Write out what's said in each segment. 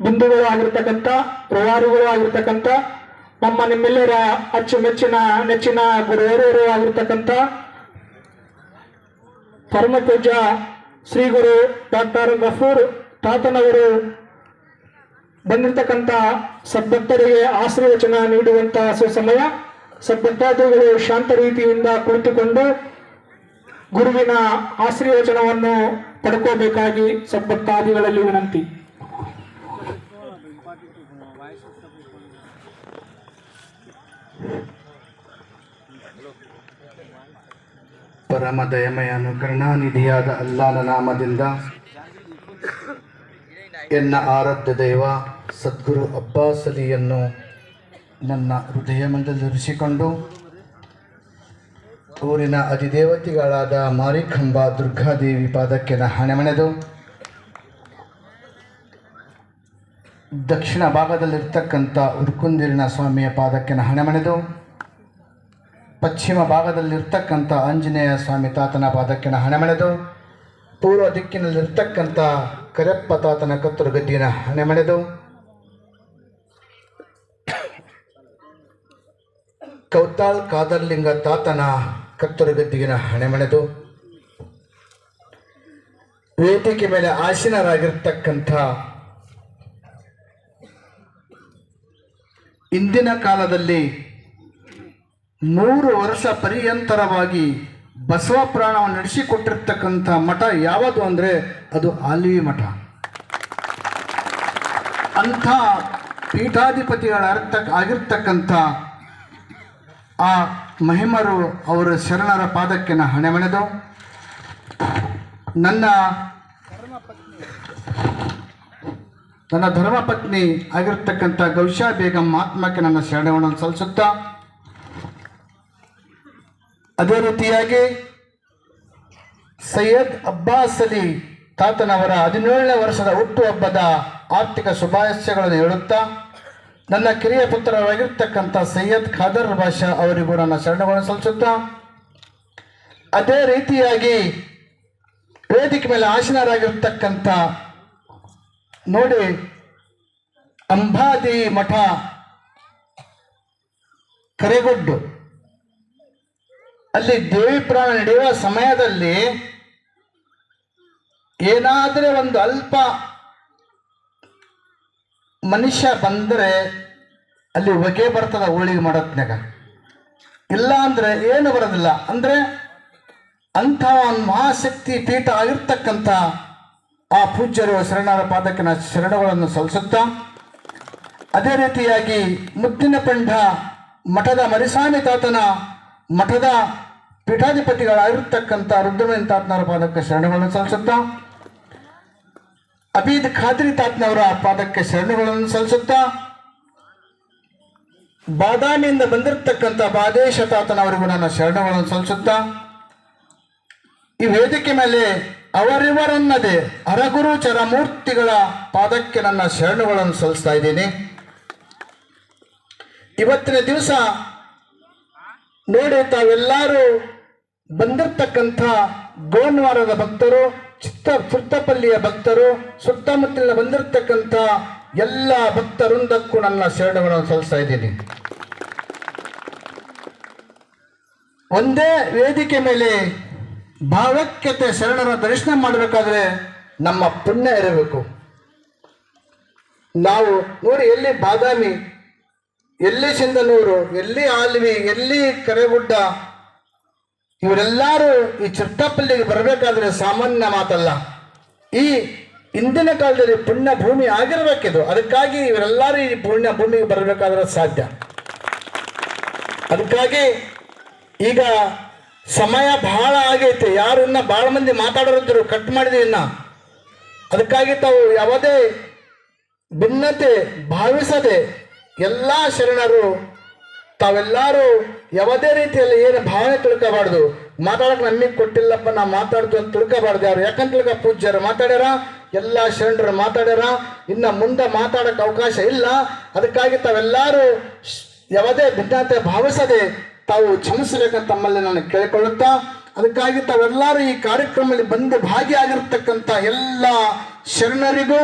ಬಿಂದುಗಳು ಆಗಿರ್ತಕ್ಕಂಥ, ಪ್ರವಾರಿಗಳು ಆಗಿರ್ತಕ್ಕಂಥ, ನಮ್ಮ ನಿಮ್ಮೆಲ್ಲರ ಅಚ್ಚುಮೆಚ್ಚಿನ, ನೆಚ್ಚಿನ ಗುರುವರರು ಆಗಿರ್ತಕ್ಕಂಥ ಪರಮ ಪೂಜ್ಯ ಶ್ರೀ ಗುರು ಡಾಕ್ಟರ್ ಗಫೂರ್ ತಾತನವರು ಬಂದಿರತಕ್ಕಂಥ ಸದ್ಭಕ್ತರಿಗೆ ಆಶೀರ್ವಚನ ನೀಡುವಂತಹ ಸುಸಮಯ ಸದ್ಭಕ್ತಾದಿಗಳು ಶಾಂತ ರೀತಿಯಿಂದ ಕುಳಿತುಕೊಂಡು ಗುರುವಿನ ಆಶೀರ್ವಚನವನ್ನು ಪಡ್ಕೋಬೇಕಾಗಿ ಸಂಪತ್ತಾದಿಗಳಲ್ಲಿ ವಿನಂತಿ. ಪರಮ ದಯಮಯ ಅನುಕರಣಾನಿಧಿಯಾದ ಅಲ್ಲಾನ ನಾಮದಿಂದ ಎನ್ನ ಆರಾಧ್ಯ ದೈವ ಸದ್ಗುರು ಅಬ್ಬಾಸಲಿಯನ್ನು ನನ್ನ ಹೃದಯ ಮಂಡಲಿರಿಸಿಕೊಂಡು ಊರಿನ ಅಧಿದೇವತೆಗಳಾದ ಮಾರಿಕಂಬ ದುರ್ಗಾದೇವಿ ಪಾದಕ್ಕೆ ಹಣೆಮಣೆದು. ದಕ್ಷಿಣ ಭಾಗದಲ್ಲಿರ್ತಕ್ಕಂಥ ಉರ್ಕುಂದಿರಿನ ಸ್ವಾಮಿಯ ಪಾದಕ್ಕೆ ಹಣೆಮಣೆದು. ಪಶ್ಚಿಮ ಭಾಗದಲ್ಲಿರ್ತಕ್ಕಂಥ ಆಂಜನೇಯ ಸ್ವಾಮಿ ತಾತನ ಪಾದಕ್ಕೆ ಹಣೆಮಣೆದು. ಪೂರ್ವ ದಿಕ್ಕಿನಲ್ಲಿರ್ತಕ್ಕಂಥ ಕರೆಪ್ಪ ತಾತನ ಕತ್ತರು ಗದ್ದಿನ ಹಣೆಮಣೆದು. ಕೌತಾಳ್ ಕಾದರ್ಲಿಂಗ ತಾತನ ಕತ್ತರು ಗದ್ದಿಗಿನ ಹಣೆಮಣೆದು ವೇದಿಕೆ ಮೇಲೆ ಆಸೀನರಾಗಿರ್ತಕ್ಕಂಥ ಇಂದಿನ ಕಾಲದಲ್ಲಿ ನೂರು ವರ್ಷ ಪರ್ಯಂತರವಾಗಿ ಬಸವ ಪ್ರಾಣವನ್ನು ನಡೆಸಿಕೊಟ್ಟಿರ್ತಕ್ಕಂಥ ಮಠ ಯಾವುದು ಅಂದರೆ ಅದು ಆಲ್ವಿ ಮಠ. ಅಂಥ ಪೀಠಾಧಿಪತಿಗಳ ಅರ್ಥ ಆಗಿರ್ತಕ್ಕಂಥ ಆ ಮಹಿಮರು ಅವರ ಶರಣರ ಪಾದಕ್ಕೆ ನಾ ಹಣೆಮಣೆದು. ನನ್ನ ನನ್ನ ಧರ್ಮಪತ್ನಿ ಆಗಿರ್ತಕ್ಕಂಥ ಗೌಶಾ ಬೇಗಂ ಆತ್ಮಕ್ಕೆ ನನ್ನ ಶರಣವನ್ನು ಸಲ್ಲಿಸುತ್ತಾ, ಅದೇ ರೀತಿಯಾಗಿ ಸೈಯದ್ ಅಬ್ಬಾಸ್ ಅಲಿ ತಾತನವರ ಹದಿನೇಳನೇ ವರ್ಷದ ಹುಟ್ಟುಹಬ್ಬದ ಆರ್ಥಿಕ ಶುಭಾಶಯಗಳನ್ನು ಹೇಳುತ್ತಾ ನನ್ನ ಕಿರಿಯ ಪುತ್ರರಾಗಿರ್ತಕ್ಕಂಥ ಸೈಯದ್ ಖಾದರ್ ಬಾಷಾ ಅವರಿಗೂ ನನ್ನ ಶರಣಗಳನ್ನು ಸಲ್ಲಿಸುತ್ತಾ, ಅದೇ ರೀತಿಯಾಗಿ ವೇದಿಕೆ ಮೇಲೆ ಆಸೀನರಾಗಿರ್ತಕ್ಕಂಥ ನೋಡಿ, ಅಂಬಾದಿ ಮಠ ಕರೆಗೊಡ್ಡು ಅಲ್ಲಿ ದೇವಿ ಪ್ರಾಣ ನಡೆಯುವ ಸಮಯದಲ್ಲಿ ಏನಾದರೆ ಒಂದು ಅಲ್ಪ ಮನುಷ್ಯ ಬಂದರೆ ಅಲ್ಲಿ ಹೊಗೆ ಬರ್ತದ, ಹೋಳಿಗೆ ಮಾಡೋತ್ನಾಗ ಇಲ್ಲ ಅಂದರೆ ಏನು ಬರೋದಿಲ್ಲ. ಅಂದರೆ ಅಂಥ ಒಂದು ಮಹಾಶಕ್ತಿ ಪೀಠ ಆಗಿರ್ತಕ್ಕಂಥ ಆ ಪೂಜ್ಯರು ಶರಣರ ಪಾದಕ್ಕಿನ ನಾ ಶರಣಗಳನ್ನು ಸಲ್ಲಿಸುತ್ತಾ, ಅದೇ ರೀತಿಯಾಗಿ ಮುದ್ದಿನ ಪಂಡ ಮಠದ ಮರಿಸಾಮಿ ತಾತನ ಮಠದ ಪೀಠಾಧಿಪತಿಗಳಾಗಿರ್ತಕ್ಕಂಥ ರುದ್ರಮಿನ ತಾತನರ ಪಾದಕ್ಕೆ ಶರಣಗಳನ್ನು ಸಲ್ಲಿಸುತ್ತಾ ಅಬೀದ್ ಖಾದ್ರಿ ತಾತ್ನವರ ಪಾದಕ್ಕೆ ಶರಣುಗಳನ್ನು ಸಲ್ಲಿಸುತ್ತಾ, ಬಾದಾಮಿಯಿಂದ ಬಂದಿರತಕ್ಕಂಥ ಬಾದೇಶ ತಾತನವರಿಗೂ ನನ್ನ ಶರಣಗಳನ್ನು ಸಲ್ಲಿಸುತ್ತಾ, ಈ ವೇದಿಕೆ ಮೇಲೆ ಅವರಿವರನ್ನದೇ ಹರಗುರು ಚರಮೂರ್ತಿಗಳ ಪಾದಕ್ಕೆ ನನ್ನ ಶರಣುಗಳನ್ನು ಸಲ್ಲಿಸ್ತಾ ಇದ್ದೀನಿ. ಇವತ್ತಿನ ದಿವಸ ನೋಡಿ ತಾವೆಲ್ಲರೂ ಬಂದಿರತಕ್ಕಂಥ ಗೋನ್ವಾರದ ಭಕ್ತರು ಚಿತ್ತ ಚಿತ್ತಪಲ್ಲಿಯ ಭಕ್ತರು, ಸುತ್ತಮುತ್ತಲಿನ ಬಂದಿರತಕ್ಕಂಥ ಎಲ್ಲ ಭಕ್ತವೃಂದಕ್ಕೂ ನನ್ನ ಶರಣವನ್ನು ಸಲ್ಲಿಸ್ತಾ ಇದ್ದೀನಿ. ಒಂದೇ ವೇದಿಕೆ ಮೇಲೆ ಭಾವಕ್ಯತೆ ಶರಣರ ದರ್ಶನ ಮಾಡಬೇಕಾದ್ರೆ ನಮ್ಮ ಪುಣ್ಯ ಇರಬೇಕು. ನಾವು ನೋಡಿ ಎಲ್ಲಿ ಬಾದಾಮಿ, ಎಲ್ಲಿ ಸಿಂಧನೂರು, ಎಲ್ಲಿ ಆಲ್ವಿ, ಎಲ್ಲಿ ಕರೆಗುಡ್ಡ ಇವರೆಲ್ಲರೂ ಈ ಚಿಟ್ಟಪಲ್ಲಿಗೆ ಬರಬೇಕಾದ್ರೆ ಸಾಮಾನ್ಯ ಮಾತಲ್ಲ. ಈ ಇಂದಿನ ಕಾಲದಲ್ಲಿ ಪುಣ್ಯ ಭೂಮಿ ಆಗಿರಬೇಕಿದು. ಅದಕ್ಕಾಗಿ ಇವರೆಲ್ಲರೂ ಈ ಪುಣ್ಯ ಭೂಮಿಗೆ ಬರಬೇಕಾದ್ರೆ ಸಾಧ್ಯ. ಅದಕ್ಕಾಗಿ ಈಗ ಸಮಯ ಬಹಳ ಆಗೈತೆ. ಯಾರು ಇನ್ನ ಬಹಳ ಮಂದಿ ಮಾತಾಡೋರಿದ್ದರು ಕಟ್ ಮಾಡಿದ್ವಿ ಇನ್ನ. ಅದಕ್ಕಾಗಿ ತಾವು ಯಾವುದೇ ಭಿನ್ನತೆ ಭಾವಿಸದೆ ಎಲ್ಲ ಶರಣರು ತಾವೆಲ್ಲರೂ ಯಾವುದೇ ರೀತಿಯಲ್ಲಿ ಏನು ಭಾವನೆ ತಿಳ್ಕೋಬಾರ್ದು. ಮಾತಾಡಕ್ಕೆ ನಮಗೆ ಕೊಟ್ಟಿಲ್ಲಪ್ಪ, ನಾ ಮಾತಾಡ್ತು ಅಂತ ತಿಳ್ಕೋಬಾರ್ದು ಯಾರು. ಯಾಕಂತ ತಿಳ್ಕ ಪೂಜ್ಯರು ಮಾತಾಡ್ಯಾರ? ಎಲ್ಲ ಶರಣರು ಮಾತಾಡ್ಯಾರ? ಇನ್ನು ಮುಂದೆ ಮಾತಾಡಕ್ಕೆ ಅವಕಾಶ ಇಲ್ಲ. ಅದಕ್ಕಾಗಿ ತಾವೆಲ್ಲರೂ ಯಾವುದೇ ಭಿನ್ನತೆ ಭಾವಿಸದೆ ತಾವು ಕ್ಷಮಿಸಬೇಕಂತ ತಮ್ಮಲ್ಲಿ ನಾನು ಕೇಳಿಕೊಳ್ಳುತ್ತಾ, ಅದಕ್ಕಾಗಿ ತಾವೆಲ್ಲರೂ ಈ ಕಾರ್ಯಕ್ರಮದಲ್ಲಿ ಬಂದು ಭಾಗಿಯಾಗಿರ್ತಕ್ಕಂಥ ಎಲ್ಲ ಶರಣರಿಗೂ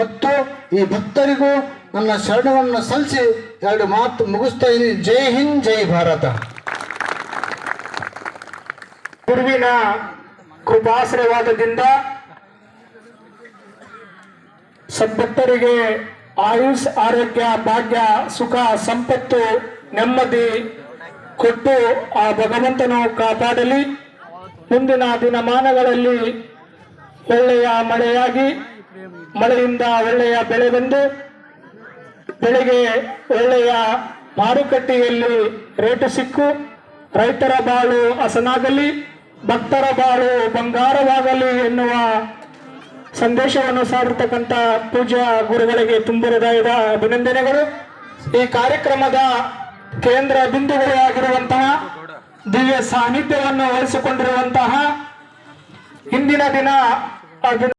ಮತ್ತು ಈ ಭಕ್ತರಿಗೂ ನನ್ನ ಶರಣವನ್ನು ಸಲ್ಲಿಸಿ ಎರಡು ಮಾತು ಮುಗಿಸ್ತಾ ಇದ್ದೀನಿ. ಜೈ ಹಿಂದ್, ಜೈ ಭಾರತ. ಗುರುವಿನ ಕೃಪಾಶ್ರವಾದದಿಂದ ಸದ್ಭಕ್ತರಿಗೆ ಆಯುಷ್, ಆರೋಗ್ಯ, ಭಾಗ್ಯ, ಸುಖ, ಸಂಪತ್ತು ನೆಮ್ಮದಿ ಕೊಟ್ಟು ಆ ಭಗವಂತನು ಕಾಪಾಡಲಿ. ಮುಂದಿನ ದಿನಮಾನಗಳಲ್ಲಿ ಒಳ್ಳೆಯ ಮಳೆಯಾಗಿ, ಮಳೆಯಿಂದ ಒಳ್ಳೆಯ ಬೆಳೆ ಬಂದು ಬೆಳೆಗೆ ಒಳ್ಳೆಯ ಮಾರುಕಟ್ಟೆಯಲ್ಲಿ ರೇಟು ಸಿಕ್ಕು. ರೈತರ ಬಾಳು ಹಸನಾಗಲಿ, ಭಕ್ತರ ಬಾಳು ಬಂಗಾರವಾಗಲಿ ಎನ್ನುವ ಸಂದೇಶವನ್ನು ಸಾರಿರ್ತಕ್ಕಂಥ ಪೂಜಾ ಗುರುಗಳಿಗೆ ತುಂಬಿರದಾಯದ ಅಭಿನಂದನೆಗಳು. ಈ ಕಾರ್ಯಕ್ರಮದ ಕೇಂದ್ರ ಬಿಂದುಗಳು ಆಗಿರುವಂತಹ ದಿವ್ಯ ಸಾನ್ನಿಧ್ಯವನ್ನು ವಹಿಸಿಕೊಂಡಿರುವಂತಹ ಹಿಂದಿನ ದಿನ